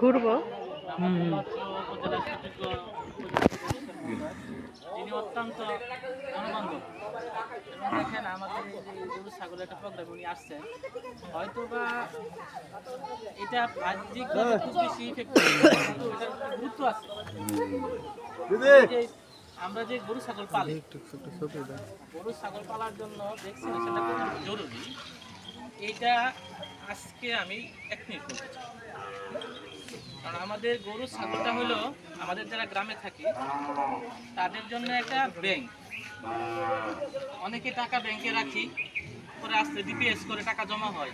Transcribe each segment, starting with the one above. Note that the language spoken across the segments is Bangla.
ঘুরবো? যিনি অত্যন্ত জনবান্ধব দেখেন আমাদের গরু ছাগলের একটা প্রোগ্রাম উনি আসছেন হয়তো বা এটা বাহ্যিকভাবে খুব বেশি ইফেক্ট কিন্তু এটার গুরুত্ব আছে। আমরা যে গরু ছাগল পালি গরু ছাগল পালার জন্য ভ্যাকসিনেশনটা খুব জরুরি। এইটা আজকে আমি এক মিনিট বলতে চাই কারণ আমাদের গরু ছাগলটা হলো আমাদের যারা গ্রামে থাকে তাদের জন্য একটা ব্যাংক। অনেকে টাকা ব্যাংকে রাখি পরে আসতে ডিপিএস করে টাকা জমা হয়।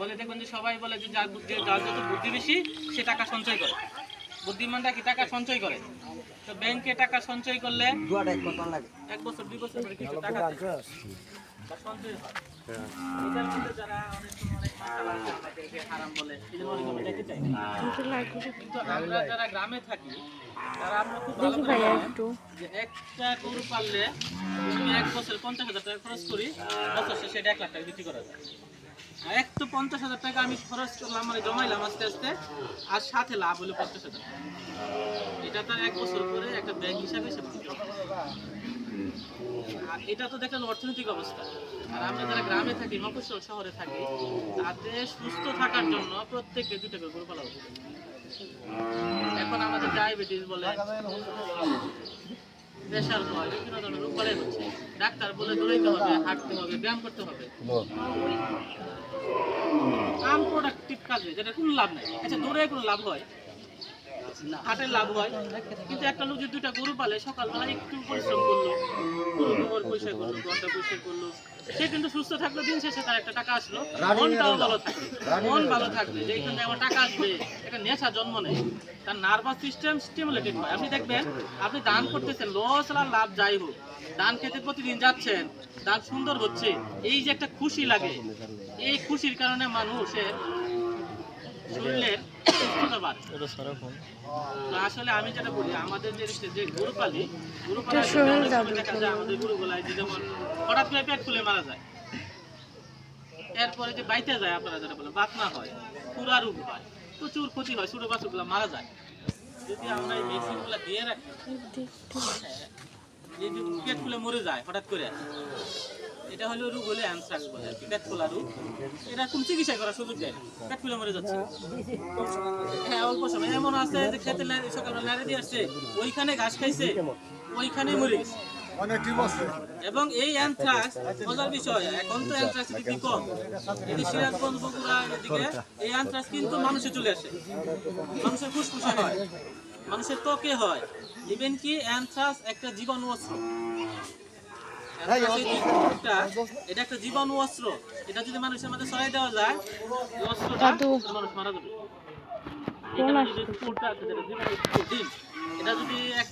বলে দেখবেন যে সবাই বলে যে যার যত বুদ্ধি বেশি সে টাকা সঞ্চয় করে। বুদ্ধিমানরা কি টাকা সঞ্চয় করে? তো ব্যাংকে টাকা সঞ্চয় করলে এক বছর দুই বছর পরে কিছু টাকা সঞ্চয় হয়। এটার মধ্যে যারা অনেক অনেক মাতাল হারাম বলে। এই জন্য অনেকে আমি দেখতে চাই। কিন্তু আমরা যারা গ্রামে থাকি তারা আমরা খুব ভালো একটু। যে একটা গরু পাললে যদি এক বছর পঞ্চাশ হাজার টাকা খরচ করি বছর শেষে এক লাখ টাকা বিক্রি করা যায়। পঞ্চাশ হাজার টাকা আমি খরচ করলাম মানে জমাইলাম আস্তে আস্তে, আর সাথে লাভ হলো পঞ্চাশ হাজার। এটা তার এক বছর পরে একটা ব্যাংক হিসাবে সে। আর এটা তো দেখলেন অর্থনৈতিক অবস্থা আর আমরা যারা গ্রামে থাকি, মফস্বল শহরে থাকি, তাদের সুস্থ থাকার জন্য প্রত্যেককে দুটো করে গরু পালা উচিত। এখন আমাদের ডায়াবেটিস বলে প্রেশার হয়, বিভিন্ন ধরনের বালাই হচ্ছে ডাক্তার বলে দৌড়াইতে হবে হাঁটতে হবে ব্যায়াম করতে হবে। আনপ্রোডাক্টিভ কাজে যেটা কোনো লাভ নাই। আচ্ছা দৌড়ে কোনো লাভ হয়? হাটের লাভ হয়। কিন্তু একটা লোক যদি দুইটা গরু পালে সকালবেলা একটু পরিশ্রম করল গোবর পরিষ্কার করল ঘরটা পরিষ্কার করল। সে কিন্তু সুস্থ থাকল দিন শেষে তার একটা টাকা আসলো। মনটাও ভালো থাকবে মন ভালো থাকবে যে এখান থেকে আমার টাকা আসবে একটা নেশা জন্ম নেয় তার নার্ভাস সিস্টেম স্টিমুলেটেড হয়। আপনি দেখবেন আপনি দান করতেছেন লস আর লাভ যাই হোক দান খেতে প্রতিদিন যাচ্ছেন দান সুন্দর হচ্ছে এই যে একটা খুশি লাগে এই খুশির কারণে মানুষের শরীরের সুস্থতা আসলে আমি যেটা বলি আমাদের যে যে গরু পালি গরু পালার এটা শরীর অনেক সময় যাবে দেখা যায় আমাদের গরুগুলাই যেমন হঠাৎ করে পেট ফুলে মারা যায়। এরপরে যে বাইতে যায় আপনারা যেটা বলেন বাতনা হয় পুরা রোগ হয় প্রচুর ক্ষতি হয় ছোট বাচ্চাগুলো মারা যায়। যদি আমরা এই ভ্যাকসিনগুলো দিয়ে রাখি যে পেট ফুলে মরে যায় হঠাৎ করে। এটা হলো রোগ হলে অ্যানথ্রাক্স বলে আর কি, পেট ফোলা রোগ। এটা কোন চিকিৎসা করার সুযোগ দেয়? পেট ফুলে মরে যাচ্ছে। হ্যাঁ অল্প সময়। এমন আছে যে খেতে সকালবেলা নাড়ে দিয়ে আসছে ওইখানে ঘাস খাইছে ওইখানে মরে গেছে। এবং এই অ্যানথ্রাক্স মজার বিষয় এখন তো অ্যানথ্রাক্স বিক্রি কম। এই সিরাজগঞ্জ বগুড়া এদিকে এই অ্যানথ্রাক্স কিন্তু মানুষে চলে আসে। মানুষের ফুসফুসে হয় মানুষের ত্বকে হয়। ইভেন কি অ্যানথ্রাক্স একটা জীবাণু অস্ত্র। Anthrax এই যে রোগটা, এটা একটা জীবাণু অস্ত্র। এটা যদি মানুষের মধ্যে ছড়াই দেওয়া যায় এই অস্ত্রটা মানুষ মারা যাবে। এটা যদি ফুলটা আছে যেটা জীবাণু ডিম এটা যদি একটা